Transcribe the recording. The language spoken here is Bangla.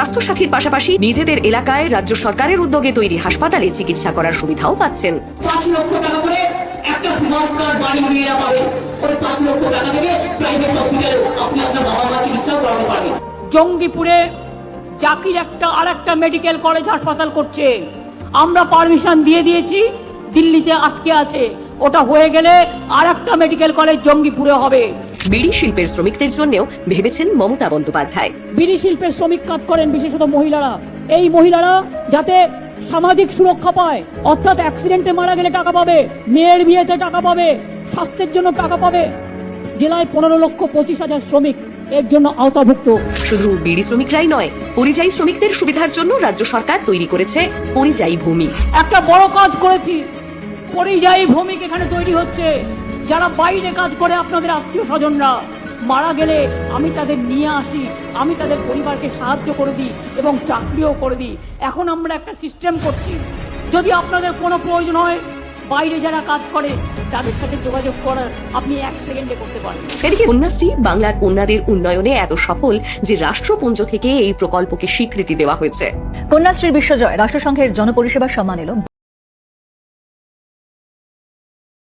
স্বাস্থ্যসাথীর পাশাপাশি নিজেদের এলাকায় রাজ্য সরকারের উদ্যোগে তৈরি হাসপাতালে চিকিৎসা করার সুবিধাও পাচ্ছেন। পাঁচ লক্ষ টাকা করে একটা স্মার্ট কার্ড বাড়ি মেয়েরা পাবে ওই পাঁচ লক্ষ টাকা থেকে প্রাইভেট হসপিটালে আপনি আপনার বাবা মা চিকিৎসাও করাতে পারবেন। জঙ্গিপুরে চাকরির একটা আর একটা মেডিকেল কলেজ হাসপাতাল করছে। আমরা পারমিশন দিয়ে দিয়েছি দিল্লিতে আটকে আছে। ওটা হয়ে গেলে আর একটা মেডিকেল কলেজ জঙ্গিপুরে হবে। বিড়ি শিল্পের শ্রমিকদের জন্যও ভেবেছেন মমতা বন্দ্যোপাধ্যায়। বিড়ি শিল্পের শ্রমিক কাজ করেন বিশেষত মহিলারা। এই মহিলারা যাতে সামাজিক সুরক্ষা পায় অর্থাৎ অ্যাক্সিডেন্টে মারা গেলে টাকা পাবে মেয়ের বিয়েতে টাকা পাবে স্বাস্থ্যের জন্য টাকা পাবে। জেলায় পনেরো লক্ষ পঁচিশ হাজার শ্রমিক এর জন্য আওতাভুক্ত। শুধু বিড়ি শ্রমিকরাই নয় পরিযায়ী শ্রমিকদের সুবিধার জন্য রাজ্য সরকার তৈরি করেছে পরিযায়ী ভূমি। একটা বড় কাজ করেছি পরিযায়ী ভূমিক এখানে তৈরি হচ্ছে যারা বাইরে কাজ করে আপনাদের আত্মীয় স্বজনরা মারা গেলে আমি তাদের নিয়ে আসি আমি তাদের পরিবারকে সাহায্য করে দিই এবং চাকরিও করে দিই। এখন আমরা একটা সিস্টেম করছি যদি আপনাদের কোনো প্রয়োজন হয় বাইরে যারা কাজ করে তাদের সাথে যোগাযোগ করার আপনি এক সেকেন্ডে করতে পারেন। এদিকে কন্যাশ্রী বাংলার কন্যাদের উন্নয়নে এত সফল যে রাষ্ট্রপুঞ্জ থেকে এই প্রকল্পকে স্বীকৃতি দেওয়া হয়েছে। কন্যাশ্রীর বিশ্বজয় রাষ্ট্রসংঘের জনপরিষেবা সম্মান এলো